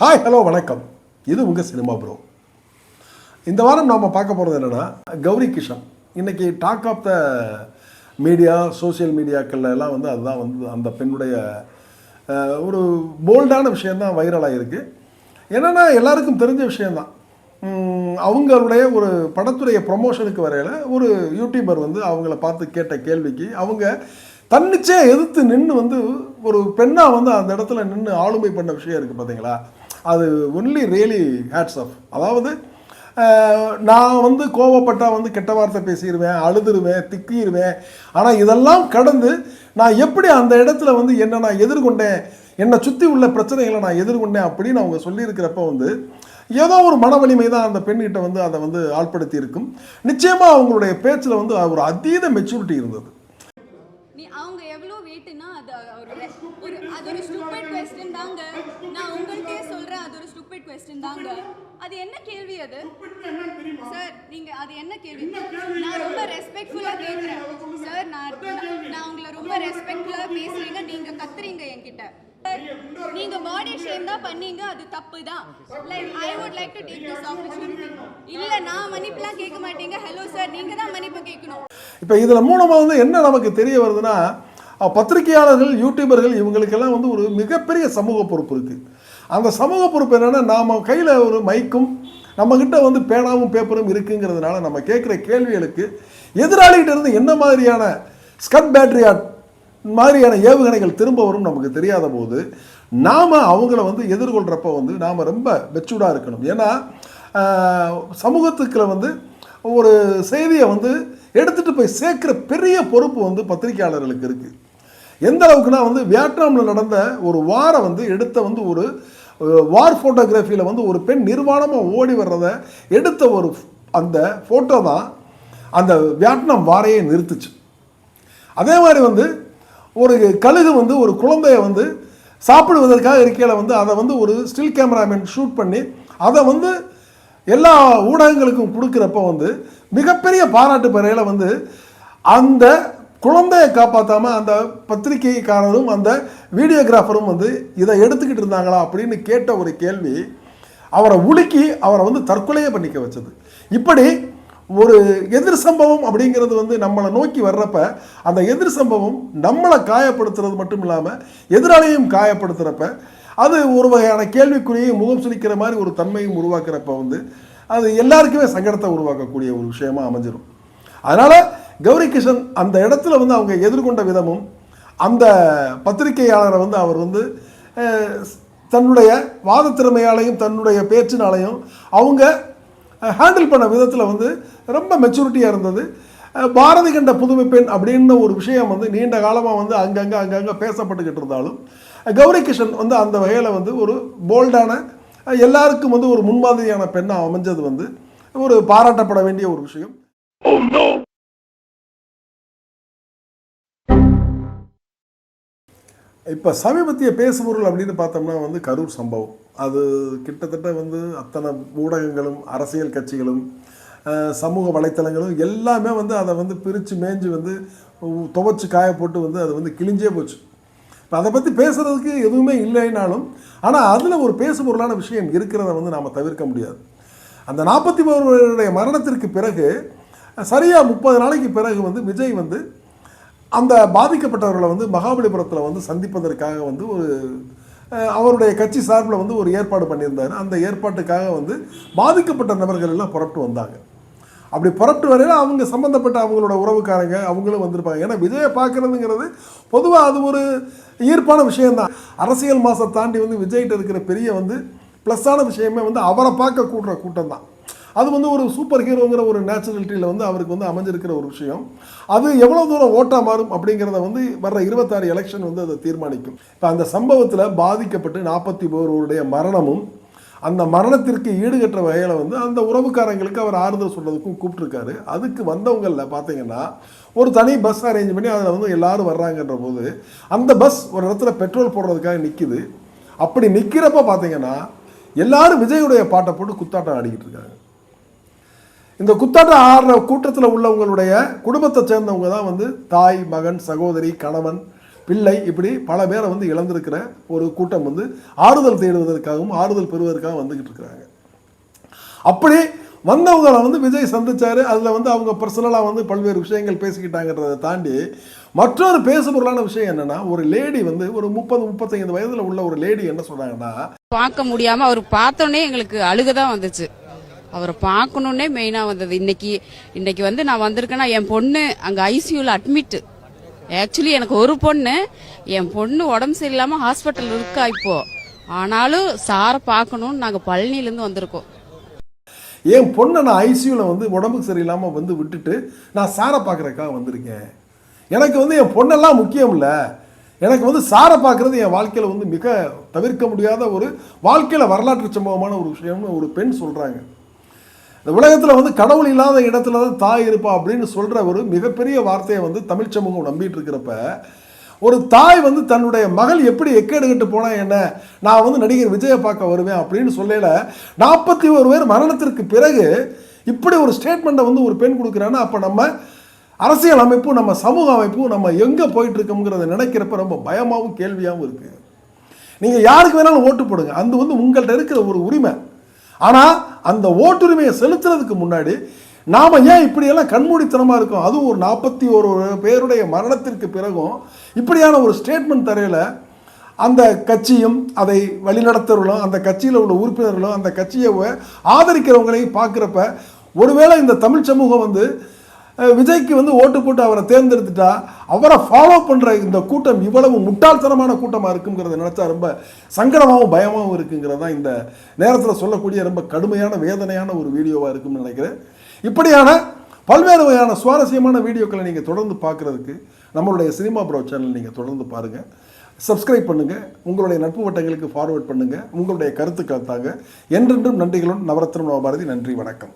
Hi hello வணக்கம். இது உங்கள் சினிமா ப்ரோ இந்த வாரம் நாம் பார்க்க போகிறது என்னென்னா கௌரி கிஷன். இன்றைக்கி talk of the media social மீடியாக்கள்ல எல்லாம் வந்து அதுதான் வந்து அந்த பெண்ணுடைய ஒரு போல்டான விஷயந்தான் வைரலாக இருக்குது என்னென்னா எல்லாருக்கும் தெரிஞ்ச விஷயந்தான் அவங்களுடைய ஒரு படத்துடைய ப்ரொமோஷனுக்கு வரையில் ஒரு யூடியூபர் வந்து அவங்கள பார்த்து கேட்ட கேள்விக்கு அவங்க தன்னிச்சே எதிர்த்து நின்று வந்து ஒரு பெண்ணாக வந்து அந்த இடத்துல நின்று ஆளுமை பண்ண விஷயம் இருக்குது பார்த்தீங்களா அது ஒன்லி ரியலி ஹேட்ஸ் ஆஃப் அதாவது நான் வந்து கோவப்பட்டால் வந்து கெட்ட வார்த்தை பேசிடுவேன் அழுதுருவேன் திக்கிடுவேன் ஆனால் இதெல்லாம் கடந்து நான் எப்படி அந்த இடத்துல வந்து என்ன நான் எதிர்கொண்டேன் என்னை சுற்றி உள்ள பிரச்சனைகளை நான் எதிர்கொண்டேன் அப்படின்னு அவங்க சொல்லியிருக்கிறப்ப வந்து ஏதோ ஒரு மன வலிமை தான் அந்த பெண்கிட்ட வந்து அதை வந்து ஆள்படுத்தி இருக்கும் நிச்சயமாக அவங்களுடைய பேச்சில் வந்து ஒரு அதீத மெச்சூரிட்டி இருந்தது. அவங்க எவ்வளோ வெயிட்னா அது ஒரு அது ஒரு ஸ்டூபிட் கொஸ்டின் தாங்க நான் உங்கள்கிட்டயே சொல்றேன் அது ஒரு ஸ்டூபிட் கொஸ்டின் தாங்க. அது என்ன கேள்வி அது? சார் நீங்க அது என்ன கேள்வி? நான் ரொம்ப ரெஸ்பெக்ட்ஃபுல்லா கேக்குறேன். சார் நான் நான் உங்களை ரொம்ப ரெஸ்பெக்ட்ஃபுல்லா பேசுறீங்க. நீங்க கத்துறீங்க என்கிட்ட. நீங்க பாடி ஷேம் தான் பண்ணீங்க. அது தப்பு தான். Like I would like to take this opportunity இல்ல நான் மன்னிப்புலாம் கேட்க மாட்டீங்க. ஹலோ சார் நீங்க தான் மன்னிப்பு கேட்கணும். இப்போ இதில் மூலமாக வந்து என்ன நமக்கு தெரிய வருதுன்னா பத்திரிகையாளர்கள் யூடியூபர்கள் இவங்களுக்கெல்லாம் வந்து ஒரு மிகப்பெரிய சமூக பொறுப்பு இருக்குது அந்த சமூக பொறுப்பு என்னென்னா நாம் கையில் ஒரு மைக்கும் நம்மக்கிட்ட வந்து பேனாவும் பேப்பரும் இருக்குங்கிறதுனால நம்ம கேட்குற கேள்விகளுக்கு எதிராளிகிட்ட இருந்து என்ன மாதிரியான ஸ்கட் பேட்டரியாட் மாதிரியான ஏவுகணைகள் திரும்ப வரும் நமக்கு தெரியாத போது நாம் அவங்கள வந்து எதிர்கொள்கிறப்ப வந்து நாம் ரொம்ப மெச்சூர்டாக இருக்கணும். ஏன்னா ஆஹ், சமூகத்துக்குள்ள வந்து ஒரு செய்தியை வந்து எடுத்துகிட்டு போய் சேர்க்குற பெரிய பொறுப்பு வந்து பத்திரிகையாளர்களுக்கு இருக்குது எந்த அளவுக்குனா வந்து வியட்நாமில் நடந்த ஒரு வாரை வந்து எடுத்த வந்து ஒரு வார் ஃபோட்டோகிராஃபியில் வந்து ஒரு பெண் நிர்வாணமாக ஓடி வர்றதை எடுத்த ஒரு அந்த ஃபோட்டோ தான் அந்த வியட்நாம் வாரையே நிறுத்துச்சு. அதே மாதிரி வந்து ஒரு கழுகு வந்து ஒரு குழந்தைய வந்து சாப்பிடுவதற்காக இருக்கையில் வந்து அதை வந்து ஒரு ஸ்டில் கேமராமேன் ஷூட் பண்ணி அதை வந்து எல்லா ஊடகங்களுக்கும் கொடுக்குறப்ப வந்து மிகப்பெரிய பாராட்டு பெறையில் வந்து அந்த குழந்தையை காப்பாற்றாம அந்த பத்திரிகைக்காரரும் அந்த வீடியோகிராஃபரும் வந்து இதை எடுத்துக்கிட்டு இருந்தாங்களா அப்படின்னு கேட்ட ஒரு கேள்வி அவரை உலுக்கி அவரை வந்து தற்கொலையே பண்ணிக்க வச்சது. இப்படி ஒரு எதிர் சம்பவம் அப்படிங்கிறது வந்து நம்மளை நோக்கி வர்றப்ப அந்த எதிர் சம்பவம் நம்மளை காயப்படுத்துறது மட்டும் இல்லாமல் எதிராளியும் காயப்படுத்துகிறப்ப அது ஒரு வகையான கேள்விக்குறியும் முகம் சுளிக்கிற மாதிரி ஒரு தன்மையும் உருவாக்குறப்ப வந்து அது எல்லாருக்குமே சங்கடத்தை உருவாக்கக்கூடிய ஒரு விஷயமா அமைஞ்சிடும் அதனால் கௌரி கிஷன் அந்த இடத்துல வந்து அவங்க எதிர்கொண்ட விதமும் அந்த பத்திரிகையாளரை வந்து அவர் வந்து தன்னுடைய வாத திறமையாலையும் தன்னுடைய பேச்சினாலையும் அவங்க ஹேண்டில் பண்ண விதத்தில் வந்து ரொம்ப மெச்சூரிட்டியாக இருந்தது. பாரதி கண்ட புதுமை பெண் அப்படின்ன ஒரு விஷயம் வந்து நீண்ட காலமாக வந்து அங்கங்கே அங்கங்கே பேசப்பட்டுக்கிட்டு இருந்தாலும் கௌரி கிஷன் வந்து அந்த வகையில் வந்து ஒரு போல்டான எல்லாருக்கும் வந்து ஒரு முன்மாதிரியான பெண்ணாக அமைஞ்சது வந்து ஒரு பாராட்டப்பட வேண்டிய ஒரு விஷயம். Oh, இப்போ சமீபத்திய பேசுபொருள் அப்படின்னு பார்த்தோம்னா வந்து கரூர் சம்பவம். அது கிட்டத்தட்ட வந்து அத்தனை ஊடகங்களும் அரசியல் கட்சிகளும் சமூக வலைத்தளங்களும் எல்லாமே வந்து அதை வந்து பிரித்து மேய்ஞ்சு வந்து துவைச்சி காயப்போட்டு காய போட்டு வந்து அது வந்து கிழிஞ்சே போச்சு. இப்போ அதை பற்றி பேசுகிறதுக்கு எதுவுமே இல்லைனாலும் ஆனால் அதில் ஒரு பேசுபொருளான விஷயம் இருக்கிறத வந்து நாம் தவிர்க்க முடியாது. அந்த நாற்பத்தி மூணுடைய மரணத்திற்கு பிறகு சரியாக முப்பது நாளைக்கு பிறகு வந்து விஜய் வந்து அந்த பாதிக்கப்பட்டவர்களை வந்து மகாபலிபுரத்தில் வந்து சந்திப்பதற்காக வந்து ஒரு அவருடைய கட்சி சார்பில் வந்து ஒரு ஏற்பாடு பண்ணியிருந்தார். அந்த ஏற்பாட்டுக்காக வந்து பாதிக்கப்பட்ட நபர்கள் எல்லாம் புறப்பட்டு வந்தாங்க. அப்படி புறப்பட்டு வரையில் அவங்க சம்மந்தப்பட்ட அவங்களோட உறவுக்காரங்க அவங்களும் வந்திருப்பாங்க. ஏன்னா விஜயை பார்க்குறதுங்கிறது பொதுவாக அது ஒரு ஈர்ப்பான விஷயம்தான். அரசியல் மாதம் தாண்டி வந்து விஜய்கிட்ட இருக்கிற பெரிய வந்து ப்ளஸ்ஸான விஷயமே வந்து அவரை பார்க்க கூட்டுற கூட்டம் தான் அது வந்து ஒரு சூப்பர் ஹீரோங்கிற ஒரு நேச்சுரலிட்டியில் வந்து அவருக்கு வந்து அமைஞ்சிருக்கிற ஒரு விஷயம். அது எவ்வளோ தூரம் ஓட்டாக மாறும் அப்படிங்கிறத வந்து வர்ற இருபத்தாறு எலெக்ஷன் வந்து அதை தீர்மானிக்கும். இப்போ அந்த சம்பவத்தில் பாதிக்கப்பட்டு நாற்பத்தி ஒருவருடைய மரணமும் அந்த மரணத்திற்கு ஈடுகட்ட வகையில் வந்து அந்த உறவுக்காரங்களுக்கு அவர் ஆறுதல் சொல்றதுக்கும் கூப்பிட்ருக்காரு அதுக்கு வந்தவங்களில் பார்த்தீங்கன்னா ஒரு தனி பஸ் அரேஞ்ச் பண்ணி அதில் வந்து எல்லாரும் வர்றாங்கன்ற போது அந்த பஸ் ஒரு இடத்துல பெட்ரோல் போடுறதுக்காக நிற்கிது அப்படி நிற்கிறப்ப பார்த்தீங்கன்னா எல்லாரும் விஜயுடைய பாட்டை போட்டு குத்தாட்டம் ஆடிக்கிட்டு இருக்காங்க. இந்த குத்தாட்டம் ஆடுற கூட்டத்தில் உள்ளவங்களுடைய குடும்பத்தை சேர்ந்தவங்க தான் வந்து தாய் மகன் சகோதரி கணவன் பிள்ளை இப்படி பல பேரை வந்து இழந்திருக்கிற ஒரு கூட்டம் வந்து ஆறுதல் தேடுவதற்காகவும் ஆறுதல் பெறுவதற்காகவும் வந்துக்கிட்டு இருக்கிறாங்க. அப்படி வந்தவங்களை வந்து விஜய் சந்திச்சாரு. அதில் வந்து அவங்க பர்சனலாக வந்து பல்வேறு விஷயங்கள் பேசிக்கிட்டாங்கன்றதை தாண்டி மற்றொரு பேசுபொருளான விஷயம் என்னன்னா ஒரு லேடி வந்து ஒரு முப்பது முப்பத்தைந்து வயதில் உள்ள ஒரு லேடி என்ன சொன்னாங்கன்னா பார்க்க முடியாம அவர் பார்த்தோன்னே எங்களுக்கு அழுகதான் வந்துச்சு. அவரை பார்க்கணுன்னே மெயினாக வந்தது. இன்னைக்கு இன்னைக்கு வந்து நான் வந்திருக்கேன்னா என் பொண்ணு அங்கே ஐசியூவில் அட்மிட் ஆக்சுவலி எனக்கு ஒரு பொண்ணு. என் பொண்ணு உடம்பு சரியில்லாமல் ஹாஸ்பிட்டல் இருக்கா இப்போ. ஆனாலும் சாரை பார்க்கணும்னு நாங்கள் பழனிலேருந்து வந்திருக்கோம். என் பொண்ணை நான் ஐசியூவில் வந்து உடம்புக்கு சரியில்லாமல் வந்து விட்டுட்டு நான் சாரை பார்க்குறக்காக வந்திருக்கேன். எனக்கு வந்து என் பொண்ணெல்லாம் முக்கியம் இல்லை. எனக்கு வந்து சாரை பார்க்குறது என் வாழ்க்கையில் வந்து மிக தவிர்க்க முடியாத ஒரு வாழ்க்கையில் வரலாற்று சம்பவமான ஒரு விஷயம்னு ஒரு பெண் சொல்கிறாங்க இந்த உலகத்தில் வந்து கடவுள் இல்லாத இடத்துல தான் தாய் இருப்பா அப்படின்னு சொல்கிற ஒரு மிகப்பெரிய வார்த்தையை வந்து தமிழ் சமூகம் நம்பிட்டு இருக்கிறப்ப ஒரு தாய் வந்து தன்னுடைய மகள் எப்படி எக்கேடுகிட்டு போனால் என்ன? நான் வந்து நடிகர் விஜயை பார்க்க வருவேன் அப்படின்னு சொல்லல. நாற்பத்தி ஒரு பேர் மரணத்திற்கு பிறகு இப்படி ஒரு ஸ்டேட்மெண்ட்டை வந்து ஒரு பெண் கொடுக்குறான்னா அப்போ நம்ம அரசியல் அமைப்பும் நம்ம சமூக அமைப்பும் நம்ம எங்கே போயிட்டு இருக்கோங்கிறத நினைக்கிறப்ப ரொம்ப பயமாகவும் கேள்வியாகவும் இருக்குது நீங்கள் யாருக்கு வேணாலும் ஓட்டு போடுங்க. அந்த வந்து உங்கள்கிட்ட இருக்கிற ஒரு உரிமை. ஆனால் அந்த ஓட்டுரிமையை செலுத்துறதுக்கு முன்னாடி நாம் ஏன் இப்படியெல்லாம் கண்மூடித்தனமாக இருக்கோம்? அதுவும் ஒரு நாற்பத்தி ஒரு பேருடைய மரணத்திற்கு பிறகும் இப்படியான ஒரு ஸ்டேட்மெண்ட் தரையில் அந்த கட்சியும் அதை வழிநடத்துறவர்களும் அந்த கட்சியில் உள்ள உறுப்பினர்களும் அந்த கட்சியை ஆதரிக்கிறவங்களையும் பார்க்குறப்ப ஒருவேளை இந்த தமிழ் சமூகம் வந்து விஜய்க்கு வந்து ஓட்டு போட்டு அவரை தேர்ந்தெடுத்துட்டா அவரை ஃபாலோ பண்ணுற இந்த கூட்டம் இவ்வளவு முட்டாள்தனமான கூட்டமாக இருக்குங்கிறத நினச்சா ரொம்ப சங்கடமாகவும் பயமாகவும் இருக்குங்கிறது தான் இந்த நேரத்தில் சொல்லக்கூடிய ரொம்ப கடுமையான வேதனையான ஒரு வீடியோவாக இருக்கும்னு நினைக்கிறேன். இப்படியான பல்வேறு வகையான சுவாரஸ்யமான வீடியோக்களை நீங்கள் தொடர்ந்து பார்க்குறதுக்கு நம்மளுடைய சினிமா ப்ரோ சேனல் நீங்கள் தொடர்ந்து பாருங்கள் சப்ஸ்கிரைப் பண்ணுங்கள் உங்களுடைய நட்பு வட்டங்களுக்கு ஃபார்வர்ட் பண்ணுங்கள் உங்களுடைய கருத்துக்களை தாங்க. என்றென்றும் நன்றிகளுடன் நவரத்னம் நவபாரதி நன்றி வணக்கம்.